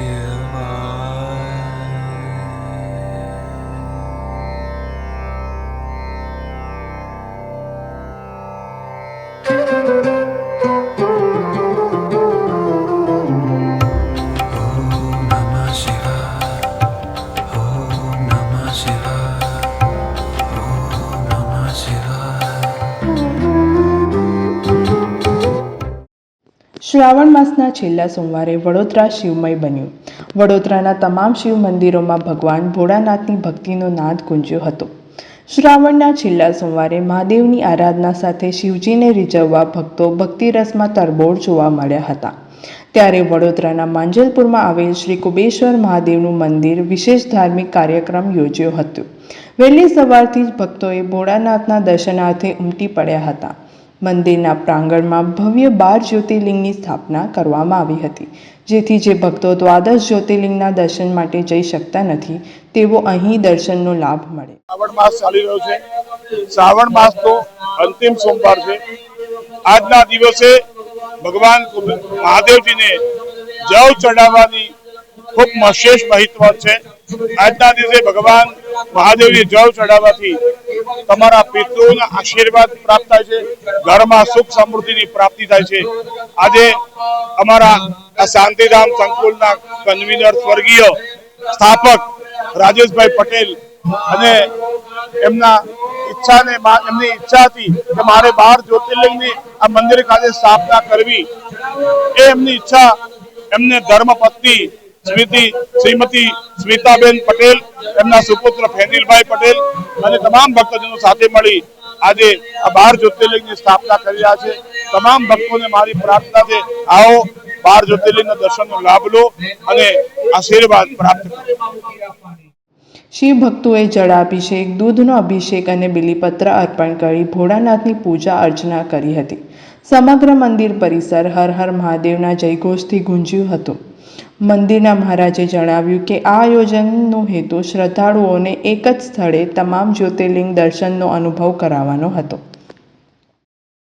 you. Shravan માસના છેલ્લા સોમવારે વડોદરા શિવમય બન્યું. વડોદરાના તમામ શિવ મંદિરોમાં ભગવાન ભોળાનાથની ભક્તિનો નાદ ગુંજ્યો હતો. શ્રાવણના છેલ્લા સોમવારે મહાદેવની આરાધના સાથે શિવજીને રીઝવવા ભક્તો ભક્તિરસમાં તરબોળ જોવા મળ્યા હતા. ત્યારે વડોદરાના માંજલપુરમાં આવેલ શ્રી કુબેશ્વર મહાદેવનું મંદિર વિશેષ ધાર્મિક કાર્યક્રમ યોજ્યો હતો. વહેલી સવારથી જ ભક્તોએ ભોળાનાથના દર્શનાર્થે ઉમટી પડ્યા હતા. મંદિરના પ્રાંગણમાં ભવ્ય બાર જ્યોતિર્લિંગની સ્થાપના કરવામાં આવી હતી. જેથી જે ભક્તો દ્વાદશ જ્યોતિર્લિંગના દર્શન માટે જઈ શકતા નથી, તેઓ અહીં દર્શનનો લાભ મળે. શ્રાવણ માસ ચાલી રહ્યો છે. શ્રાવણ માસ તો અંતિમ સોમવાર છે. આજના દિવસે ભગવાન મહાદેવજીને જવ ચડાવવાની ખૂબ વિશેષ મહત્વ છે. આજના દિવસે ભગવાન મહાદેવને જળ ચડાવવાથી તમારા પિતૃઓના આશીર્વાદ પ્રાપ્ત થાય છે, ઘરમાં સુખ સમૃદ્ધિની પ્રાપ્તિ થાય છે. આજે અમારા શાંતિધામ સંકુલના કન્વીનર સ્વર્ગીય સ્થાપક રાજેશભાઈ પટેલ અને એમના ઈચ્છાને એમની ઈચ્છા હતી કે મારે બાર જ્યોતિર્લિંગની આ મંદિર ખાતે સ્થાપના કરવી. એ એમની ઈચ્છા, એમને ધર્મપત્ની સ્મૃતિ, શ્રીમતી સ્મિતાબેન પટેલ, એમના સુપુત્ર ફેનિલભાઈ પટેલ અને તમામ ભક્તજનો સાથે મળી આજે આ બાર જ્યોતિર્લિંગની સ્થાપના કરી રહ્યા છે. તમામ ભક્તોને મારી પ્રાર્થના છે, આવો બાર જ્યોતિર્લિંગના દર્શનનો લાભ લો અને આશીર્વાદ પ્રાપ્ત કરો. શિવ ભક્તોએ જળાભિષેક દૂધનો અભિષેક અને બિલીપત્ર અર્પણ કરી ભોળાનાથની પૂજા અર્ચના કરી હતી. સમગ્ર મંદિર પરિસર હર હર મહાદેવના જયઘોષથી ગુંજ્યું હતું. મંદિરના મહારાજે જણાવ્યું કે આ આયોજનનો હેતુ શ્રદ્ધાળુઓને એક જ સ્થળે તમામ જ્યોતિર્લિંગ દર્શનનો અનુભવ કરાવવાનો હતો.